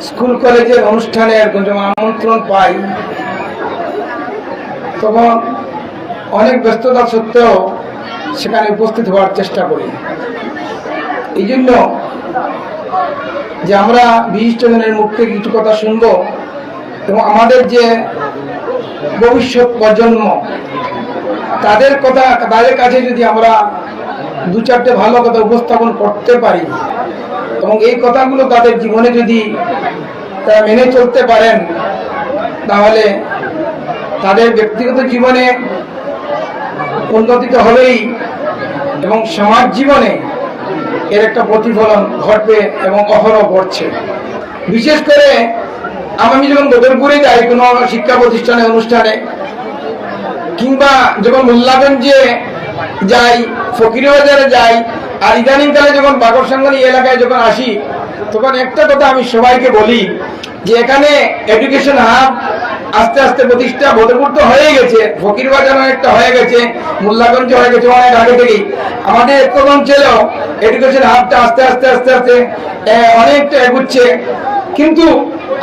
School কলেজের অনুষ্ঠানের যখন আমন্ত্রণ পাই, তখন অনেক ব্যস্ততা সত্ত্বেও সেখানে উপস্থিত হওয়ার চেষ্টা করি। এই জন্য যে আমরা বিশিষ্ট জনের মুখ থেকে কিছু কথা শুনব এবং আমাদের যে ভবিষ্যৎ প্রজন্ম, তাদের কথা, তাদের কাছে যদি আমরা দু চারটে ভালো কথা উপস্থাপন করতে পারি এবং এই কথাগুলো তাদের জীবনে যদি তারা মেনে চলতে পারেন, তাহলে তাদের ব্যক্তিগত জীবনে উন্নতি তো হবেই এবং সমাজ জীবনে এর একটা প্রতিফলন ঘটবে এবং অহরহ ঘটছে। বিশেষ করে আমি যখন বদরপুরে যাই কোনো শিক্ষা প্রতিষ্ঠানে, অনুষ্ঠানে, কিংবা যখন মোল্লাগঞ্জে যাই, ফকিরবাজারে যাই আর ইদানিংকালে যখন বাকরসাঙ্গনি এলাকায় যখন আসি, তখন একটা কথা আমি সবাইকে বলি যে এখানে এডুকেশন হাব আস্তে আস্তে প্রতিষ্ঠা বদরপুর তো হয়ে গেছে, ফকিরবাজার অনেকটা হয়ে গেছে, মোল্লাগঞ্জ হয়ে গেছে, অনেক আগে থেকেই। আমাদের উত্তর অঞ্চলেও এডুকেশন হাবটা আস্তে আস্তে আস্তে আস্তে অনেকটা এগুচ্ছে। কিন্তু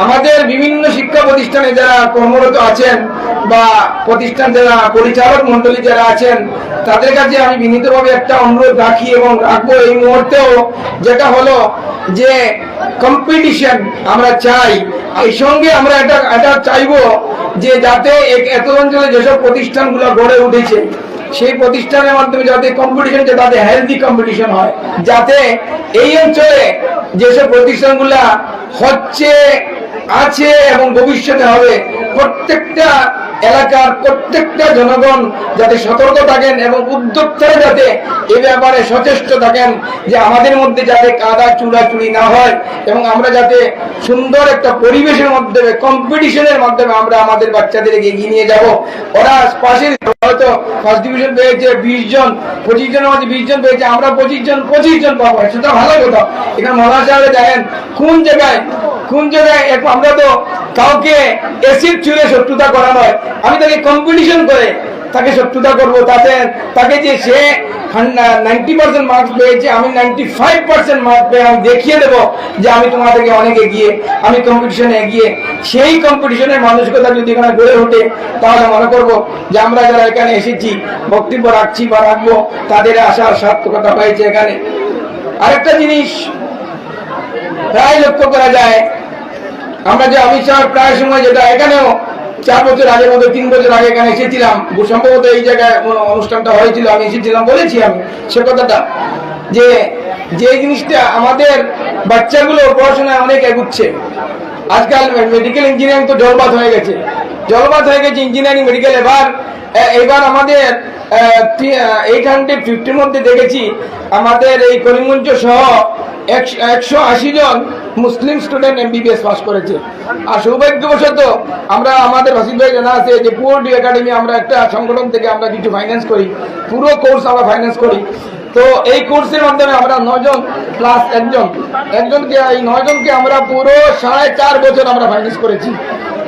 আমাদের বিভিন্ন শিক্ষা প্রতিষ্ঠানে যারা কর্মরত আছেন বা প্রতিষ্ঠান যারা পরিচালক মন্ডলী যারা আছেন তাদের কাছে আমি বিনীতভাবে একটা অনুরোধ রাখি এবং রাখব এই মুহূর্তেও, যেটা হলো যে কম্পিটিশন আমরা চাই। এই সঙ্গে আমরা এটা এটা চাইব যে যাতে এত অঞ্চলে যেসব প্রতিষ্ঠানগুলো গড়ে উঠেছে, সেই প্রতিষ্ঠানের মাধ্যমে যাতে কম্পিটিশন যাতে হেলদি কম্পিটিশন হয়, যাতে এই অঞ্চলে যেসব প্রতিষ্ঠানগুলা হচ্ছে, আছে এবং ভবিষ্যতে হবে, প্রত্যেকটা এলাকার প্রত্যেকটা জনগণ যাতে সতর্ক থাকেন এবং উদ্যোক্তারা যাতে এ ব্যাপারে সচেষ্ট থাকেন যে আমাদের মধ্যে যাতে কাদা চুরাচুরি না হয় এবং আমরা যাতে সুন্দর একটা পরিবেশের মাধ্যমে কম্পিটিশনের মাধ্যমে আমরা আমাদের বাচ্চাদেরকে এগিয়ে নিয়ে যাব। ওরা পাশের হয়তো ফার্স্ট ডিভিশন পেয়েছে বিশ জন, পঁচিশ জনের মধ্যে বিশ জন পেয়েছে, আমরা পঁচিশ জন পঁচিশ জন পাবো। সেটা ভালো কথা। এখানে মহাশয় সাহেব দেখেন, কোন জায়গায় কোন জায়গায় আমরা তো কাউকে এসিড চুলে শত্রুতা করা নয়। আমি তাকে কম্পিটিশন করে তাকে শত্রুতা করব। তাতে তাকে যে সে নাইনটি পার্সেন্ট মার্কস পেয়েছে, আমি নাইনটি ফাইভ পার্সেন্ট মার্কস পেয়ে আমি দেখিয়ে দেবো যে আমি তোমার থেকে অনেক এগিয়ে, আমি কম্পিটিশনে এগিয়ে। সেই কম্পিটিশনের মানসিকতা যদি এখানে গড়ে ওঠে, তাহলে মনে করব যে আমরা যারা এখানে এসেছি, বক্তব্য রাখছি বা রাখব, তাদের আসার সার্থকতা হয়েছে এখানে। আরেকটা জিনিস, প্রায় লক্ষ্য করা যায়, আমরা যে অমিত শাহ প্রায় সময় যেটা এখানেও চার বছর আগে মধ্যে তিন বছর আগে এখানে এসেছিলাম। সম্ভবত এই জায়গায় অনুষ্ঠানটা হয়েছিল, আমি এসেছিলাম বলেছি আমি। সে কথাটা, যে যে জিনিসটা আমাদের বাচ্চাগুলো পড়াশোনায় অনেক এগুচ্ছে। আজকাল মেডিকেল ইঞ্জিনিয়ারিং তো জলবাদ হয়ে গেছে। জলবাদ হয়ে গেছে ইঞ্জিনিয়ারিং মেডিকেল এবার এবার আমাদের এইট হান্ড্রেড ফিফটির মধ্যে দেখেছি, আমাদের এই করিমগঞ্জ সহ একশ- আশি জন মুসলিম স্টুডেন্ট এমবিবিএস পাস করেছে। আর সৌভাগ্যবশত আমরা আমাদের ভাসিদ ভাই জানা আছে যে পুয়ার ডি একাডেমি আমরা একটা সংগঠন থেকে আমরা কিছু ফাইন্যান্স করি। পুরো কোর্স আমরা ফাইন্যান্স করি। তো এই কোর্সের মাধ্যমে আমরা নজন প্লাস একজন। একজনকে, এই নজনকে আমরা পুরো সাড়ে চার বছর আমরা ফাইন্যান্স করেছি।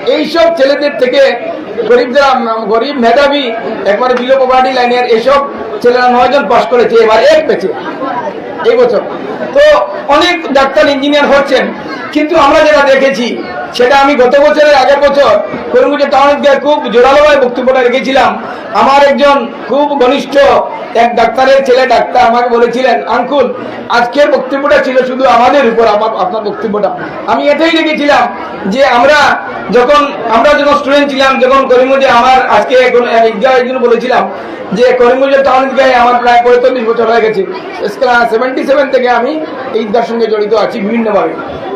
এইসব ছেলেদের থেকে গরিব যারা গরিব মেধাবী, একবারে বিলো পভার্টি লাইনের এসব ছেলেরা নয়জন পাস করেছে, এবার এক পেছে এই বছর। তো অনেক ডাক্তার ইঞ্জিনিয়ার হচ্ছেন কিন্তু আমরা যেটা দেখেছি সেটা আমি গত বছরের আগের বছর করিমগঞ্জ টাউনে গিয়ে খুব জোরালোভাবে বক্তব্যটা রেখেছিলাম। আমার একজন খুব ঘনিষ্ঠ এক ডাক্তারের ছেলে ডাক্তার আমাকে বলেছিলেন, আঙ্কুল, আজকের বক্তব্যটা ছিল শুধু আমাদের উপর আমার আপনার বক্তব্যটা। আমি এটাই রেখেছিলাম যে আমরা যখন আমরা যখন স্টুডেন্ট ছিলাম, যখন করিমগঞ্জে আমার আজকে একজন বলেছিলাম যে করিমগঞ্জের টাউন ঈদগাহে আমার প্রায় পঁয়তাল্লিশ বছর হয়ে গেছে। সেভেন্টি সেভেন থেকে আমি এই ঈদগার সঙ্গে জড়িত আছি বিভিন্নভাবে।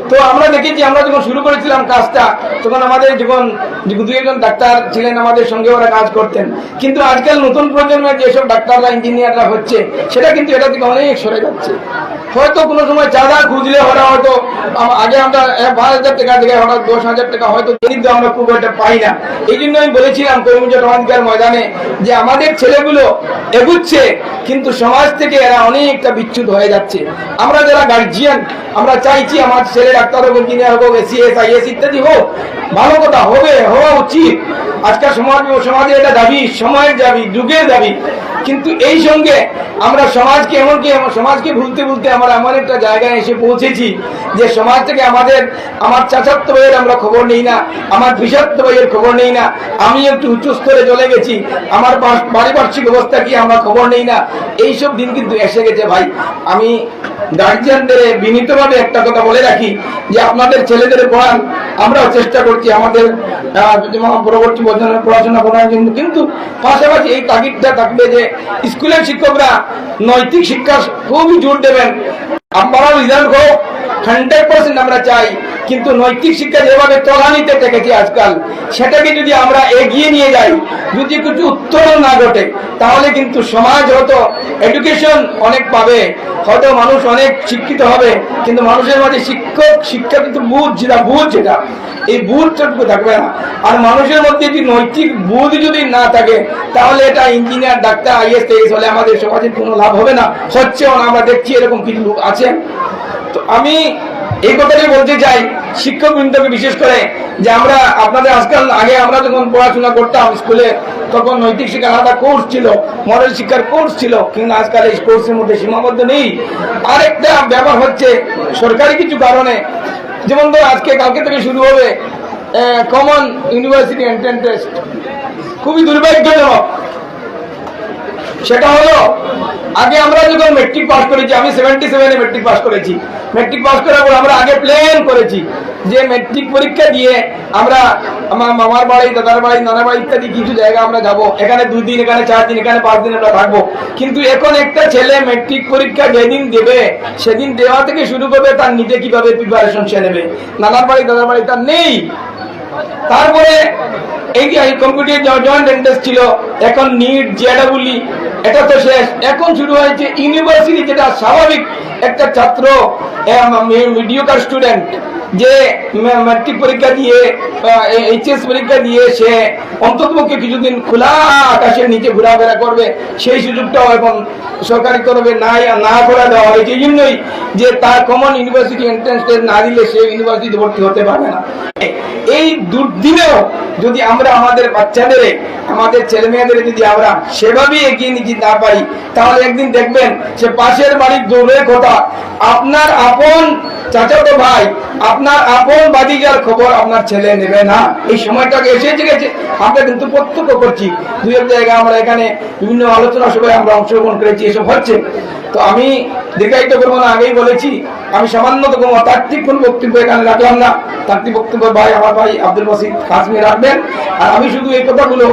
তো আমরা দেখেছি, আমরা যখন শুরু করেছিলাম কাজটা, তখন আমাদের যখন দু একজন ডাক্তার ছিলেন আমাদের সঙ্গে ওরা কাজ করতেন। কিন্তু আজকাল নতুন প্রজন্মের যেসব ডাক্তাররা, ইঞ্জিনিয়াররা হচ্ছে, সেটা কিন্তু এটা থেকে অনেক সরে যাচ্ছে। হয়তো কোনো সময় চাঁদা খুঁজলে ওরা হয়তো আগে আমরা পাঁচ হাজার টাকা থেকে হঠাৎ দশ হাজার টাকা হয়তো কিন্তু আমরা খুব একটা পাই না। এই জন্য আমি বলেছিলাম করিমগঞ্জ রহমানকার ময়দানে যে আমাদের ছেলেগুলো এগুচ্ছে, কিন্তু সমাজ থেকে এরা অনেকটা বিচ্যুত হয়ে যাচ্ছে। আমরা যারা গার্জিয়ান আমরা চাইছি আমার ছেলে ডাক্তার হোক ইঞ্জিনিয়ার হোক এসিএস আইএস ইত্যাদি হোক, ভালো কথা, হবে, হওয়া উচিত। আজকাল সমাজ সমাজে এটা দাবি, সময়ের দাবি, যুগের দাবি। কিন্তু এই সঙ্গে আমরা সমাজকে, এমনকি সমাজকে ভুলতে ভুলতে আমরা এমন একটা জায়গায় এসে পৌঁছেছি যে সমাজ থেকে আমাদের, আমার চাচাত্ম ভাইয়ের আমরা খবর নেই না, আমার বিষাত্ম ভাইয়ের খবর নেই না, আমি একটু উচ্চ স্তরে চলে গেছি, আমার পারিপার্শ্বিক অবস্থা কি আমরা খবর নেই না? এইসব দিন কিন্তু এসে গেছে ভাই। আমি গার্জিয়ানদের বিনীতভাবে একটা কথা বলে রাখি যে আপনাদের ছেলেদের পড়ান, আমরাও চেষ্টা করছি আমাদের পরবর্তী পড়াশোনা করার জন্য। কিন্তু পাশাপাশি এই তাগিদটা থাকবে যে স্কুলের শিক্ষকরা নৈতিক শিক্ষা খুবই জোর দেবেন। আপনারা রিজাল্ট হোক হান্ড্রেড পার্সেন্ট আমরা চাই, কিন্তু নৈতিক শিক্ষা যেভাবে তলানিতে থেকেছি আজকাল, সেটাকে যদি আমরা এগিয়ে নিয়ে যাই, যদি কিছু উত্তরণ না ঘটে, তাহলে কিন্তু সমাজ হয়তো এডুকেশন অনেক পাবে, হয়তো মানুষ অনেক শিক্ষিত হবে, কিন্তু মানুষের মাঝে শিক্ষক, শিক্ষা কিন্তু বুধ যেটা বুধ যেটা, এই বুধটুকু থাকবে না। আর মানুষের মধ্যে যদি নৈতিক বুধ যদি না থাকে, তাহলে এটা ইঞ্জিনিয়ার ডাক্তার আইএস তেইস হলে আমাদের সমাজের কোনো লাভ হবে না। হচ্ছেও না, আমরা দেখছি এরকম কিছু লোক আছে তো আমি এই কথাটাই বলতে চাই, শিক্ষক বৃন্দকে বিশেষ করে, যে আমরা আপনাদের আজকাল আগে আমরা যখন পড়াশোনা করতাম স্কুলে, তখন নৈতিক শিক্ষার আলাদা কোর্স ছিল, মডেল শিক্ষার কোর্স ছিল, কিন্তু আজকাল এই কোর্সের মধ্যে সীমাবদ্ধ নেই। আরেকটা ব্যাপার হচ্ছে, সরকারি কিছু কারণে, যেমন ধর আজকে কালকে থেকে শুরু হবে কমন ইউনিভার্সিটি এন্ট্রান্স টেস্ট খুবই দুর্ভাগ্যজনক সেটা হলো, আগে আমরা যখন মেট্রিক পাস করেছি, আমি সেভেন্টি সেভেনে মেট্রিক পাস করেছি। মেট্রিক পাস করার পর আমরা আগে প্ল্যান করেছি যে মেট্রিক পরীক্ষা দিয়ে আমরা আমার মামার বাড়ি, দাদার বাড়ি, নানার বাড়ি ইত্যাদি কিছু জায়গা আমরা যাব। এখানে দুই দিন, এখানে চার দিন, এখানে পাঁচ দিন আমরা থাকব। কিন্তু এখন একটা ছেলে মেট্রিক পরীক্ষা যেদিন দেবে, সেদিন দেওয়া থেকে শুরু করবে, তার নিজে কীভাবে প্রিপারেশন সে নেবে? নানার বাড়ি, দাদার বাড়ি তার নেই। তারপরে এই যে কম্পিউটার জয়েন্ট এন্ট্রেন্স ছিল, এখন নিট জেডাবলি এটা তো শেষ। এখন শুরু হয়েছে ইউনিভার্সিটি যেটা স্বাভাবিক। একটা ছাত্র মিডিওকার স্টুডেন্ট যে ম্যাট্রিক পরীক্ষা দিয়ে এইচএস পরীক্ষা দিয়ে সে অন্ততপক্ষে কিছুদিন খোলা আকাশের নিচে ঘোরাফেরা করবে। সেই সুযোগটাও এখন সরকারি তরফে না না করা দেওয়া হয়েছে। এই জন্যই যে তার কমন ইউনিভার্সিটি এন্ট্রান্স না দিলে সে ইউনিভার্সিটি ভর্তি হতে পারবে না। এই দুর্দিনেও যদি আমরা আমাদের বাচ্চাদের, আমাদের ছেলে মেয়েদের যদি আমরা সেভাবেই এগিয়ে নিতে না পারি, তাহলে একদিন দেখবেন সে পাশের বাড়ির দূরের কথা আপনার আপন চাচাতো ভাই, আপনার আপন বাদিজার খবর আপনার ছেলে নেবে না। এই সময়টাকে এসেছে গেছে, আমরা কিন্তু প্রত্যক্ষ করছি। দুই এক জায়গায় আমরা এখানে বিভিন্ন আলোচনা সভায় আমরা অংশগ্রহণ করেছি, এসব হচ্ছে। তো আমি দীর্ঘায়িত করব না, আগেই বলেছি আমি সামান্যতম তাত্ত্বিক কোনো বক্তব্য এখানে রাখলাম না। তাত্ত্বিক বক্তব্য ভাই, আমার ভাই আব্দুল বাসিদ কাশ্মীর রাখবেন। আর আমি শুধু এই কথাগুলো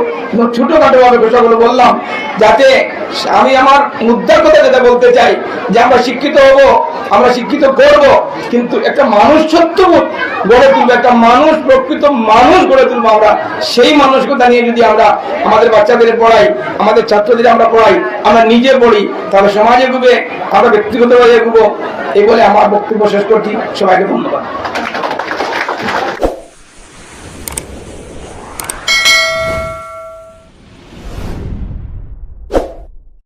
ছোটোখাটোভাবে ভাবে কথাগুলো বললাম, যাতে আমি আমার মুদ্রার কথা যেটা বলতে চাই, যে আমরা শিক্ষিত হব, আমরা শিক্ষিত করব, কিন্তু একটা মানুষ সত্যবোধ গড়ে তুলবো, একটা মানুষ, প্রকৃত মানুষ গড়ে তুলবো আমরা, সেই মানুষকে নিয়ে যদি আমরা আমাদের বাচ্চাদের পড়াই, আমাদের ছাত্রদের আমরা পড়াই, আমরা নিজে পড়ি, তাহলে সমাজে ঘুবে আমরা ব্যক্তিগতভাবে ঘুবো এই বলে আমার বক্তব্য শেষ করছি। সবাইকে ধন্যবাদ।